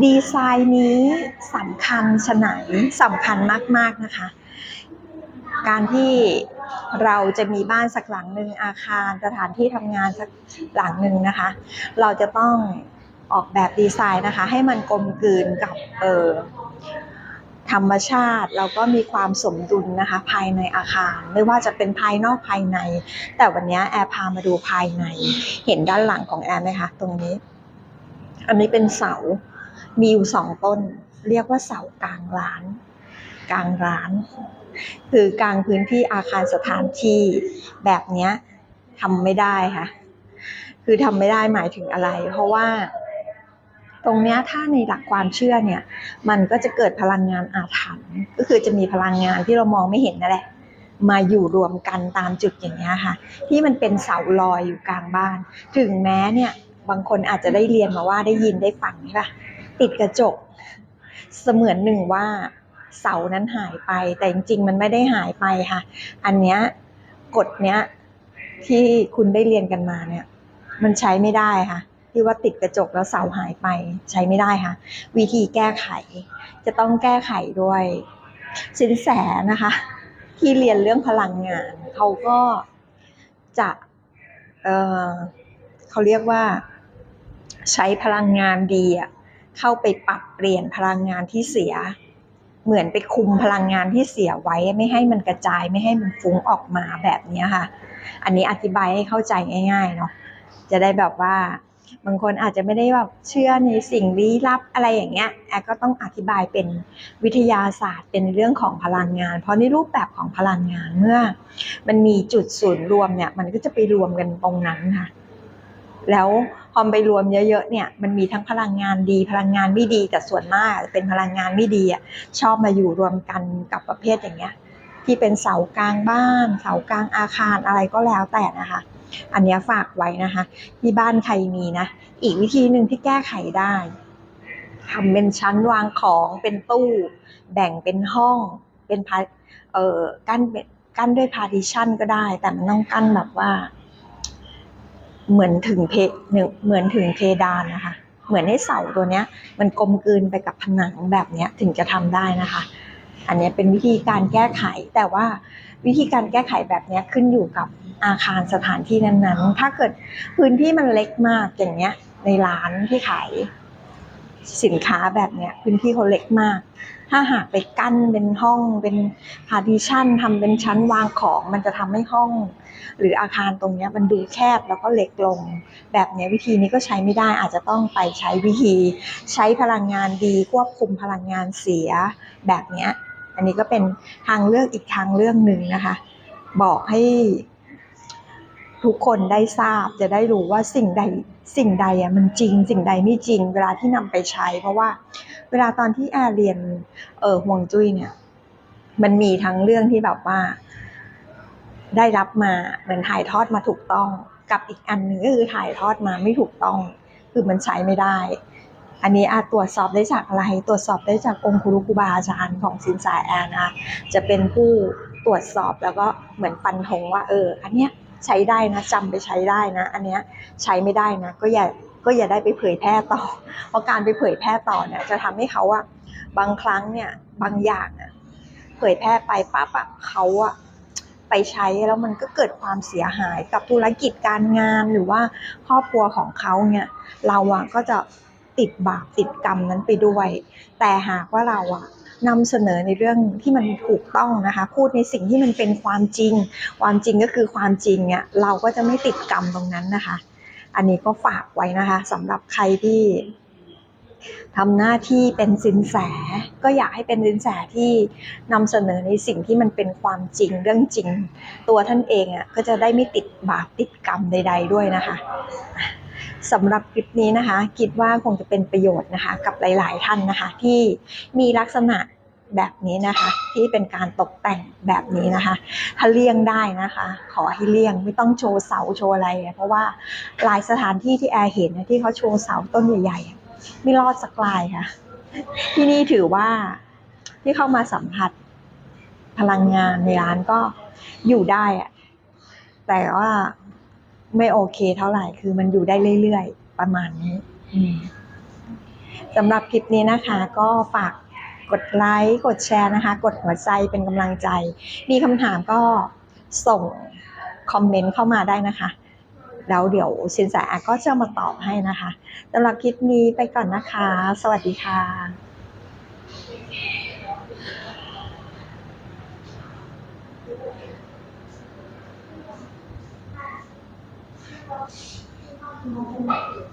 ดีไซน์นี้สำคัญชะไหนสำคัญมาก ๆ นะคะ การที่เราจะมีบ้านสักหลังหนึ่งอาคารสถานที่ทำงานสักหลังหนึ่งนะคะ เราจะต้องออกแบบดีไซน์นะคะ ให้มันกลมกลืนกับเออธรรมชาติแล้วก็มีความสมดุลนะคะ ภายในอาคาร ไม่ว่าจะเป็นภายนอกภายใน แต่วันนี้แอร์พามาดูภายใน เห็นด้านหลังของแอร์ไหมคะตรงนี้ อันนี้เป็นเสา มีอยู่สองต้น เรียกว่าเสากลางร้าน กลางร้าน คือกลางพื้นที่อาคารสถานที่แบบเนี้ยทำไม่ได้ค่ะ คือทำไม่ได้หมายถึงอะไร เพราะว่า ตรงเนี้ยถ้าในหลักความเชื่อเนี่ย มันก็จะเกิดพลังงานอาถรรพ์ก็คือจะมีพลังงานที่เรามองไม่เห็นนั่นแหละมาอยู่รวมกันตามจุดอย่างเงี้ยค่ะ ที่มันเป็นเสาลอยอยู่กลางบ้าน ถึงแม้เนี่ยบางคนอาจจะได้เรียนมาว่าได้ยินได้ฟังใช่ปะ ติดกระจก เสมือนหนึ่งว่าเสานั้นหายไปแต่จริง ๆ มันไม่ได้หายไปค่ะ อันเนี้ยกฎเนี้ยที่คุณได้เรียนกันมาเนี่ย มันใช้ไม่ได้ค่ะ ที่ว่าติดกระจกแล้วเสาหายไปใช้ไม่ได้ค่ะ วิธีแก้ไข จะต้องแก้ไขด้วยสินแสนะคะ ที่เรียนเรื่องพลังงาน เขาก็จะเออเขาเรียกว่า ใช้พลังงานดีอะ เข้าไปปรับเปลี่ยนพลังงานที่เสีย เหมือนไปคุมพลังงานที่เสียไว้ไม่ให้มันกระจายไม่ให้มันฟุ้งออกมาแบบนี้ค่ะ อันนี้อธิบายให้เข้าใจง่าย ๆ เนาะจะได้แบบว่าบางคนอาจจะไม่ได้แบบเชื่อในสิ่งลี้ลับอะไรอย่างเงี้ยแอก็ต้องอธิบายเป็นวิทยาศาสตร์เป็นเรื่องของพลังงาน เพราะในรูปแบบของพลังงานเมื่อ มันมีจุดศูนย์รวมเนี่ย มันก็จะไปรวมกันตรงนั้นค่ะ แล้วพอไปรวมเยอะๆเนี่ยมันมีทั้งพลังงานดี พลังงานไม่ดีแต่ส่วนมากเป็นพลังงานไม่ดีอะชอบมาอยู่รวมกันกับประเภทอย่างเงี้ยที่เป็นเสากลางบ้าน เสากลางอาคารอะไรก็แล้วแต่นะคะ อันเนี้ยฝากไว้นะคะ ที่บ้านใครมีนะ อีกวิธีหนึ่งที่แก้ไขได้ทำเป็นชั้นวางของเป็นตู้ แบ่งเป็นห้องเป็นพาเอ่อกั้นเป็นกั้นด้วยพาร์ติชันก็ได้ แต่มันต้องกั้นแบบว่า เหมือนถึงเพหนึ่งเหมือนถึงเพดานนะคะ เหมือนให้เสาตัวเนี้ย มันกลมกลืนไปกับผนังแบบเนี้ยถึงจะทำได้นะคะ อันนี้เป็นวิธีการแก้ไขแต่ว่าวิธีการแก้ไขแบบเนี้ยขึ้นอยู่กับอาคารสถานที่นั้นๆ ถ้าเกิดพื้นที่มันเล็กมากอย่างเงี้ยในร้านที่ขายสินค้าแบบเนี้ยพื้นที่เขาเล็กมาก ถ้าหากไปกั้นเป็นห้องเป็นพาร์ติชันทำเป็นชั้นวางของ มันจะทำให้ห้อง หรืออาคารตรงนี้มันดูแคบแล้วก็เล็กลง แบบนี้วิธีนี้ก็ใช้ไม่ได้อาจจะต้องไปใช้วิธี ใช้พลังงานดีควบคุมพลังงานเสียแบบนี้อันนี้ก็เป็นทางเลือกอีกทางเลือกหนึ่งนะคะ บอกให้ ทุกคนได้ทราบจะได้รู้ว่าสิ่งใดสิ่งใดอะมันจริง สิ่งใดไม่จริง เวลาที่นำไปใช้ เพราะว่าเวลาตอนที่แอร์เรียนเออห่วงจุ้ยเนี่ย มันมีทั้งเรื่องที่แบบว่า ได้รับมาเหมือนถ่ายทอดมาถูกต้อง กับอีกอันหนึ่งก็คือถ่ายทอดมาไม่ถูกต้อง คือมันใช้ไม่ได้ อันนี้อาจตรวจสอบได้จากอะไร ตรวจสอบได้จากองค์ครูครูบาอาจารย์ของสินแสแอนนะคะจะเป็นผู้ตรวจสอบแล้วก็เหมือนฟันธงว่า เออ อันเนี้ย ใช้ได้นะจำไปใช้ได้นะ อันเนี้ยใช้ไม่ได้นะก็อย่าก็อย่าได้ไปเผยแพร่ต่อ เพราะการไปเผยแพร่ต่อเนี่ยจะทำให้เขาอะบางครั้งเนี่ยบางอย่างอะเผยแพร่ไปปั๊บอะเขาอะไปใช้แล้วมันก็เกิดความเสียหายกับธุรกิจการงานหรือว่าครอบครัวของเขาเนี่ยเราอะก็จะติดบาปติดกรรมนั้นไปด้วย แต่หากว่าเราอะ นำเสนอในเรื่องที่มันถูกต้องนะคะ พูดในสิ่งที่มันเป็นความจริง ความจริงก็คือความจริงเนี่ยเราก็จะไม่ติดกรรมตรงนั้นนะคะ อันนี้ก็ฝากไว้นะคะสำหรับใครที่ทำหน้าที่เป็นสินแสก็อยากให้เป็นสินแสที่นำเสนอในสิ่งที่มันเป็นความจริงเรื่องจริง ตัวท่านเองอะก็จะได้ไม่ติดบาปติดกรรมใด ๆ ด้วยนะคะ สำหรับคลิปนี้นะคะคิดว่าคงจะเป็นประโยชน์นะคะ กับหลาย ๆ ท่านนะคะ ที่มีลักษณะแบบนี้นะคะ ที่เป็นการตกแต่งแบบนี้นะคะ ถ้าเลี่ยงได้นะคะ ขอให้เลี่ยงไม่ต้องโชว์เสาโชว์อะไร เพราะว่าหลายสถานที่ที่แอร์เห็นนะที่เขาโชว์เสาต้นใหญ่ๆไม่รอดสักลายค่ะ ที่นี่ถือว่าที่เข้ามาสัมผัสพลังงานในร้านก็อยู่ได้อะแต่ว่า ไม่โอเคเท่าไหร่ คือมันอยู่ได้เรื่อยๆ ประมาณนี้อืมสำหรับคลิปนี้นะคะ ก็ฝากกดไลค์ กดแชร์นะคะ กดหัวใจเป็นกำลังใจ มีคำถามก็ส่งคอมเมนต์เข้ามาได้นะคะ แล้วเดี๋ยวสินแสอาก็จะมาตอบให้นะคะสำหรับคลิปนี้ไปก่อนนะคะ สวัสดีค่ะ 嗯。